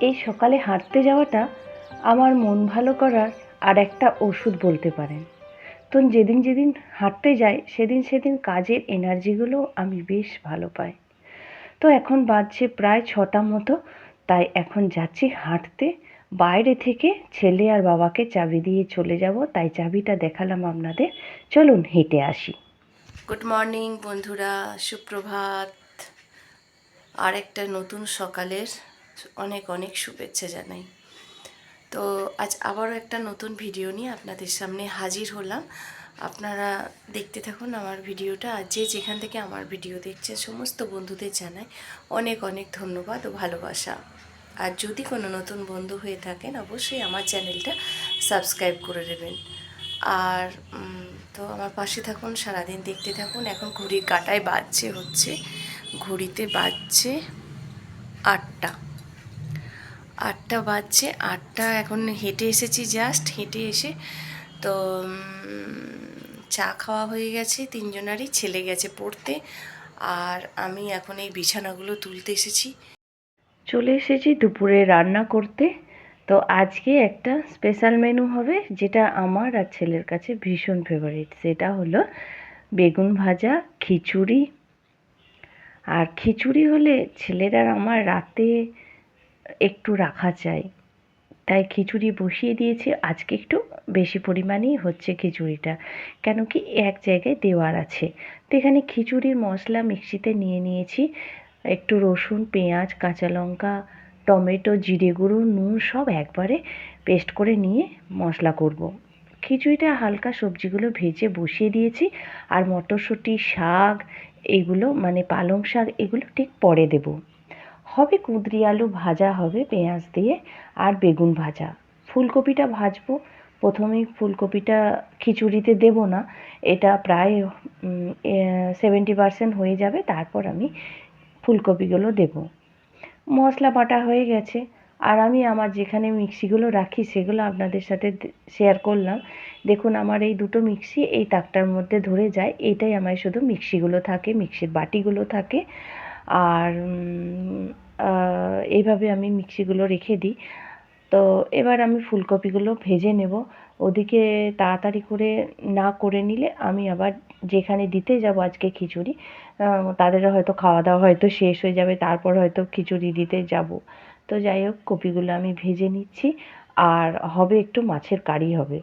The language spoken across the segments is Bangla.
এই সকালে হাঁটতে যাওয়াটা আমার মন ভালো করার আর একটা ওষুধ বলতে পারেন। তো যেদিন যেদিন হাঁটতে যাই, সেদিন সেদিন কাজের এনার্জিগুলো আমি বেশ ভালো পাই। তো এখন বাজছে প্রায় ছটা মতো, তাই এখন যাচ্ছি হাঁটতে। বাইরে থেকে ছেলে আর বাবাকে চাবি দিয়ে চলে যাব, তাই চাবিটা দেখালাম আপনাদের। চলুন হেঁটে আসি। গুড মর্নিং বন্ধুরা, সুপ্রভাত। আর একটা নতুন সকালের অনেক অনেক শুভেচ্ছা জানাই। তো আজ আবারও একটা নতুন ভিডিও নিয়ে আপনাদের সামনে হাজির হলাম। আপনারা দেখতে থাকুন আমার ভিডিওটা, আর যে যেখান থেকে আমার ভিডিও দেখছেন, সমস্ত বন্ধুদের জানাই অনেক অনেক ধন্যবাদ ও ভালোবাসা। আর যদি কোনো নতুন বন্ধু হয়ে থাকেন, অবশ্যই আমার চ্যানেলটা সাবস্ক্রাইব করে দেবেন আর তো আমার পাশে থাকুন, সারাদিন দেখতে থাকুন। এখন ঘড়ির কাটায় বাজছে হচ্ছে, ঘড়িতে বাজছে আটটা। আটটা বাজছে, আটটা এখন হেঁটে এসেছি জাস্ট হেঁটে এসে তো চা খাওয়া হয়ে গেছে, তিনজনারই ছেলে গেছে পড়তে আর আমি এখন এই বিছানাগুলো তুলতে এসেছি। চলে এসেছি দুপুরে রান্না করতে। তো আজকে একটা স্পেশাল মেনু হবে, যেটা আমার আর ছেলের কাছে ভীষণ ফেভারিট সেটা হলো বেগুন ভাজা, খিচুড়ি। আর খিচুড়ি হলে ছেলেরা আমার রাতে একটু রাখা চাই তাই খিচুড়ি বসিয়ে দিয়েছি। আজকে একটু বেশি পরিমাণেই হচ্ছে খিচুড়িটা। কেন কি এক জায়গায় দেওয়ার আছে। তো এখানে খিচুড়ির মশলা মিক্সিতে নিয়ে নিয়েছি। একটু রসুন, পেঁয়াজ, কাঁচা লঙ্কা, টমেটো, জিরে গুঁড়ো, নুন সব একবারে পেস্ট করে নিয়ে মশলা করব। খিচুড়িটা হালকা সবজিগুলো ভেজে বসিয়ে দিয়েছি। আর মটরশুঁটি, শাক, এগুলো মানে পালং শাক, এগুলো ঠিক পরে দেব। হবে কুঁদরি আলু ভাজা, হবে পেঁয়াজ দিয়ে আর বেগুন ভাজা। ফুলকপিটা ভাজবো। প্রথমেই ফুলকপিটা খিচুড়িতে দেব না, এটা প্রায় সেভেন্টি পার্সেন্ট হয়ে যাবে, তারপর আমি ফুলকপিগুলো দেব। মশলা বাটা হয়ে গেছে। আর আমি আমার যেখানে মিক্সিগুলো রাখি, সেগুলো আপনাদের সাথে শেয়ার করলাম। দেখুন, আমার এই দুটো মিক্সি এই তাকটার মধ্যে ধরে যায়। এটাই আমার শুধু মিক্সিগুলো থাকে, মিক্সির বাটিগুলো থাকে। আর এইভাবে আমি মিক্সিগুলো রেখে দিই। তো এবার আমি ফুলকপিগুলো ভেজে নেব। ওদিকে তাড়াতাড়ি করে না করে নিলে আমি আবার যেখানে দিতে যাব আজকে খিচুড়ি তাদের হয়তো খাওয়া দাওয়া হয়তো শেষ হয়ে যাবে, তারপর হয়তো খিচুড়ি দিতে যাব। তো যাই হোক, কপিগুলো আমি ভেজে নিচ্ছি। আর হবে একটু মাছের কারি হবে।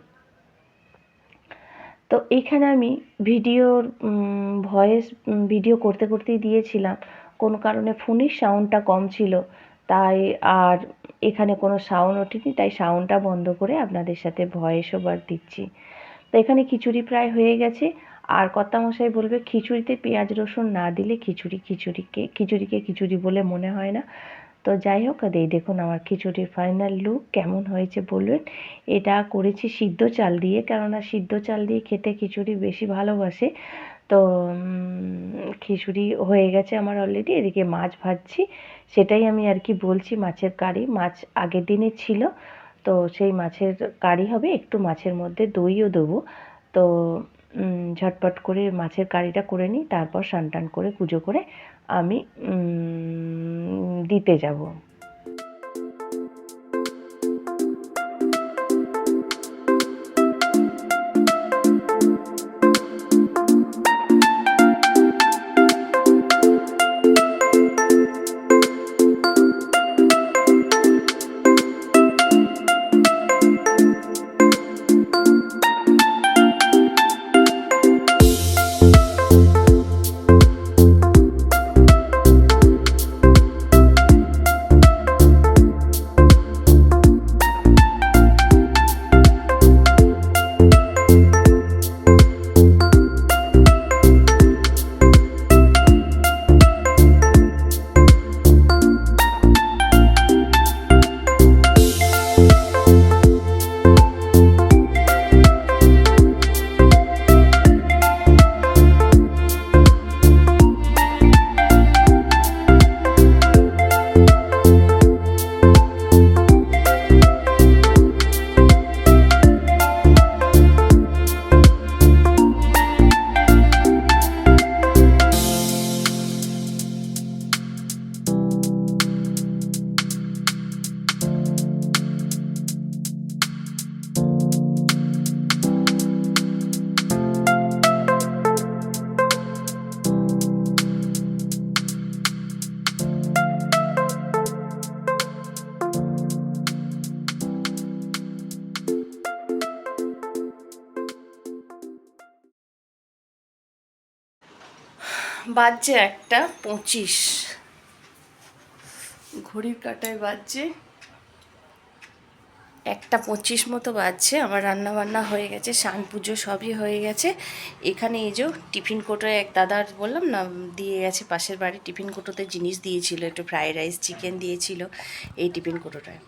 তো এখানে আমি ভিডিওর ভয়েস ভিডিও করতে করতেই দিয়েছিলাম। কোনো কারণে ফোনের সাউন্ডটা কম ছিল। তাই আর এখানে কোনো সাউন্ড ওঠেনি, তাই সাউন্ডটা বন্ধ করে আপনাদের সাথে ভয়েস ওভার দিচ্ছি। তো এখানে খিচুড়ি প্রায় হয়ে গেছে। আর কর্তামশাই বলবে, খিচুড়িতে পেঁয়াজ রসুন না দিলে খিচুড়ি খিচুড়িকে খিচুড়িকে খিচুড়ি বলে মনে হয় না। তো যাই হোক এই দেখুন আমার খিচুড়ির ফাইনাল লুক কেমন হয়েছে বলবেন। এটা করেছি সিদ্ধ চাল দিয়ে, কেননা সিদ্ধ চাল দিয়ে খেতে খিচুড়ি বেশি ভালোবাসে। তো খিচুড়ি হয়ে গেছে আমার অলরেডি এদিকে মাছ ভাজছি। সেটাই আমি আর কি বলছি, মাছের কারি। মাছ আগের দিনের ছিল, তো সেই মাছের কারি হবে। একটু মাছের মধ্যে দইও দেবো। তো ঝটপট করে মাছের কারিটা করে নিই। তারপর স্নান টান করে, পুজো করে আমি দিতে যাব। বাজছে একটা পঁচিশ। ঘড়ির কাটায় বাজছে একটা পঁচিশ মতো বাজছে, আমার রান্না বান্না হয়ে গেছে স্নান পুজো সবই হয়ে গেছে। এখানে এই যে টিফিন কোটোয় এক দাদার বললাম না, দিয়ে গেছে পাশের বাড়ি টিফিন কোটোতে জিনিস দিয়েছিল, একটু ফ্রাইড রাইস, চিকেন দিয়েছিল এই টিফিন কোটোটায়।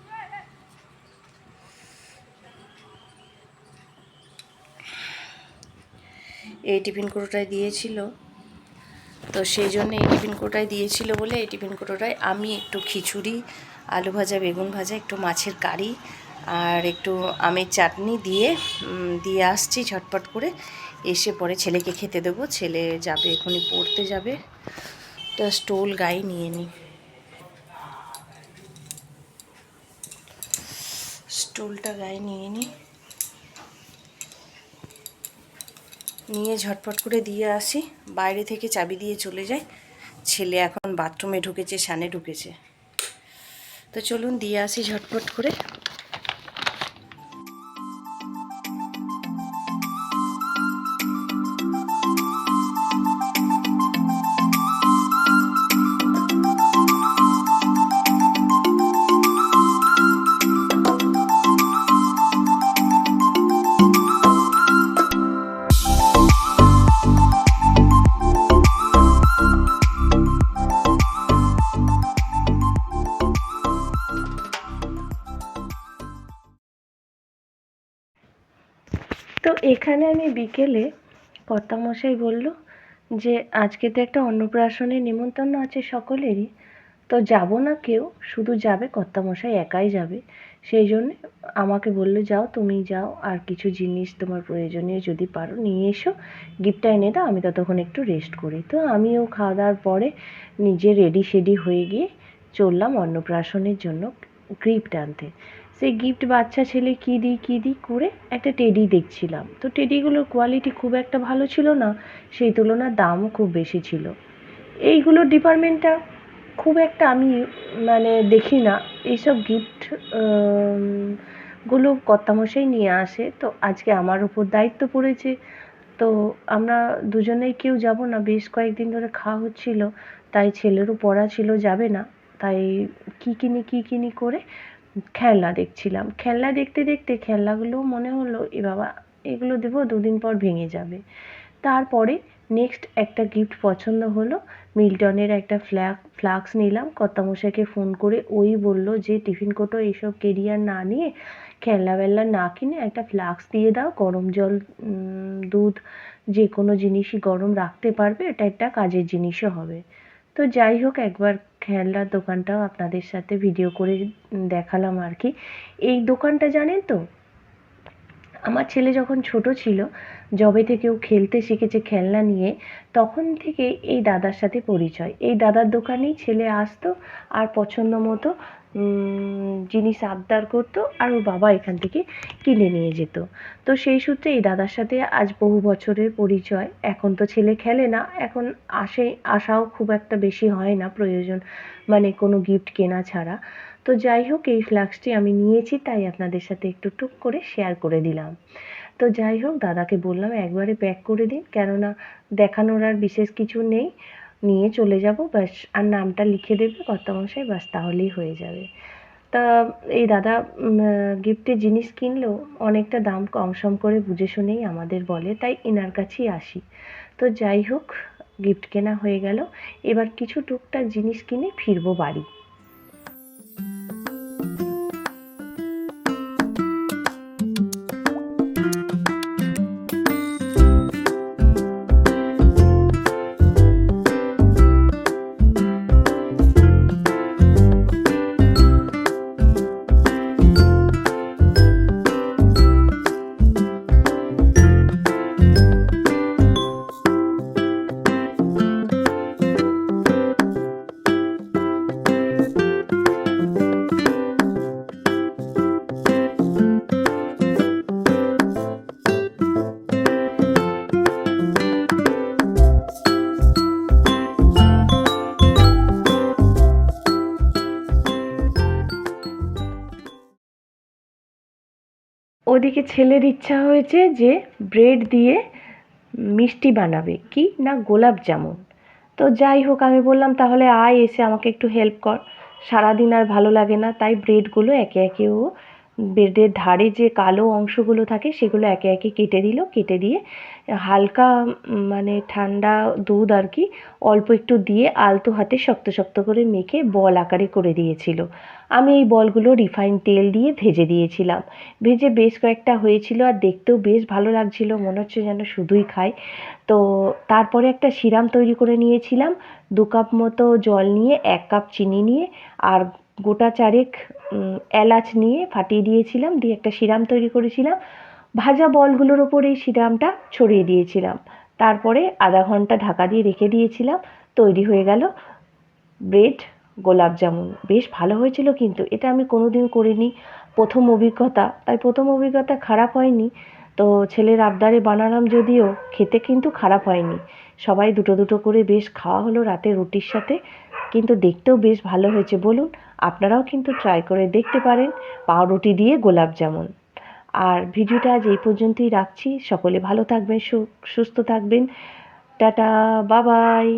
এই টিফিন কোটোটায় দিয়েছিল তো সেই জন্য এই টিফিন কোটোটায় দিয়েছিল বলে এই টিফিন কোটোটায় আমি একটু খিচুড়ি, আলু ভাজা, বেগুন ভাজা, একটু মাছের কারি আর একটু আমের চাটনি দিয়ে দিয়ে আসছি ঝটপট করে। এসে পরে ছেলেকে খেতে দেবো। ছেলে যাবে, এখনই পড়তে যাবে। তো স্টোল গায়ে নিয়ে নিই স্টোলটা গায়ে নিয়ে নিই নিয়ে ঝটপট করে দিয়ে আসি। বাইরে থেকে চাবি দিয়ে চলে যাই। ছেলে এখন বাথরুমে ঢুকেছে সানে ঢুকেছে। তো চলুন দিয়ে আসি ঝটপট করে। তো এখানে আমি বিকেলে কর্তামশাই বলল যে, আজকে তো একটা অন্নপ্রাশনের নিমন্ত্রণ আছে সকলেরই। তো যাব না কেউ, শুধু যাবে, কর্তামশাই একাই যাবে। সেই জন্য আমাকে বলল, যাও, তুমি যাও, আর কিছু জিনিস তোমার প্রয়োজনীয় যদি পারো নিয়ে এসো। গিফটটা এনে দাও, আমি ততক্ষণ একটু রেস্ট করি। তো আমিও খাওয়া দাওয়ার পরে নিজে রেডি সেডি হয়ে গিয়ে চললাম অন্নপ্রাশনের জন্য গিফট আনতে। সেই গিফট বাচ্চা ছেলে কী দিই কী দিই করে একটা টেডি দেখছিলাম। তো টেডিগুলোর কোয়ালিটি খুব একটা ভালো ছিল না, সেই তুলনায় দামও খুব বেশি ছিল। এইগুলোর ডিপার্টমেন্টটা খুব একটা আমি মানে দেখি না। এইসব গিফটগুলো কর্তামশাই নিয়ে আসে। তো আজকে আমার উপর দায়িত্ব পড়েছে। তো আমরা দুজনেই কেউ যাব না, বেশ কয়েকদিন ধরে খাওয়া হচ্ছিল। তাই ছেলেরও পড়া ছিল, যাবে না। তাই কী কিনি কী কিনি করে খেলনা দেখছিলাম। খেলনা দেখতে দেখতে খেলনাগুলো মনে হলো, এ বাবা, এগুলো দেবো, দুদিন পর ভেঙে যাবে। তারপরে নেক্সট একটা গিফট পছন্দ হলো, মিল্টনের একটা ফ্ল্যাগ ফ্লাক্স নিলাম। কর্তামশাইকে ফোন করে ওই বলল যে, টিফিন কোটো এইসব কেরিয়ার না নিয়ে খেলনা বেলনা না কিনে একটা ফ্লাক্স দিয়ে দাও। গরম জল দুধ যে কোনো জিনিসই গরম রাখতে পারবে, এটা একটা কাজের জিনিসও হবে। তো যাই হোক, একবার খেলনার দোকানটাও আপনাদের সাথে ভিডিও করে দেখালাম আর কি এই দোকানটা জানেন তো? আমার ছেলে যখন ছোট ছিল যবে থেকে ও খেলতে শিখেছে খেলনা নিয়ে, তখন থেকে এই দাদার সাথে পরিচয়। এই দাদার দোকানেই ছেলে আসতো আর পছন্দ মতো জিনিস আবদার করতো আর ওর বাবা এখান থেকে কিনে নিয়ে যেত। তো সেই সূত্রে এই দাদার সাথে আজ বহু বছরের পরিচয়। এখন তো ছেলে খেলে না, এখন আসে, আসাও খুব একটা বেশি হয় না প্রয়োজন মানে কোনো গিফট কেনা ছাড়া। তো যাই হোক, এই ফ্লাক্সটি আমি নিয়েছি, তাই আপনাদের সাথে একটু টুক করে শেয়ার করে দিলাম। তো যাই হোক, দাদাকে বললাম, একবারে প্যাক করে দিন, কেননা দেখানোর আর বিশেষ কিছু নেই। নিয়ে চলে যাব, ব্যাস, আর নামটা লিখে দেবে কর্তামশাই, ব্যাস, তাহলেই হয়ে যাবে। তা এই দাদা গিফটের জিনিস কিনলেও অনেকটা দাম কম সম করে বুঝে শুনেই আমাদের বলে, তাই এনার কাছেই আসি। তো যাই হোক, গিফট কেনা হয়ে গেল। এবার কিছু টুকটাক জিনিস কিনে ফিরবো বাড়ি। you. ওদিকে ছেলের ইচ্ছা হয়েছে যে ব্রেড দিয়ে মিষ্টি বানাবে, কি না গোলাপ জামুন। তো যাই হোক, আমি বললাম, তাহলে আয় এসে আমাকে একটু হেল্প কর। সারাদিন আর ভালো লাগে না। তাই ব্রেডগুলো একে একে ও ব্রেডের ধারে যে কালো অংশগুলো থাকে সেগুলো একে একে কেটে দিল, কেটে দিয়ে হালকা মানে ঠান্ডা দুধ আর কি অল্প একটু দিয়ে আলতো হাতে শক্ত শক্ত করে মেখে বল আকারে করে দিয়েছিল। আমি এই বলগুলো রিফাইন তেল দিয়ে ভেজে দিয়েছিলাম। ভেজে বেশ কয়েকটা হয়েছিল আর দেখতেও বেশ ভালো লাগছিল, মনে হচ্ছে যেন শুধুই খাই। তো তারপরে একটা সিরাম তৈরি করে নিয়েছিলাম, দু কাপ মতো জল নিয়ে, এক কাপ চিনি নিয়ে আর গোটা চারেক এলাচ নিয়ে ফাটিয়ে দিয়েছিলাম, দিয়ে একটা সিরাম তৈরি করেছিলাম। ভাজা বলগুলোর ওপর এই সিরামটা ছড়িয়ে দিয়েছিলাম। তারপরে আধা ঘণ্টা ঢাকা দিয়ে রেখে দিয়েছিলাম। তৈরি হয়ে গেল ব্রেড, গোলাপ জামুন। বেশ ভালো হয়েছিল কিন্তু, এটা আমি কোনোদিন করিনি। প্রথম অভিজ্ঞতা। তাই প্রথম অভিজ্ঞতা খারাপ হয়নি। তো ছেলের আবদারে বানালাম যদিও, খেতে কিন্তু খারাপ হয়নি। সবাই দুটো দুটো করে বেশ খাওয়া হলো রাতে রুটির সাথে। কিন্তু দেখতেও বেশ ভালো হয়েছে, বলুন। আপনারাও কিন্তু ট্রাই করে দেখতে পারেন পাউরুটি দিয়ে গোলাপ জামুন। আর ভিডিওটা আজ এই পর্যন্তই রাখছি। সকলে ভালো থাকবেন সুস্থ থাকবেন। টাটা বাবাই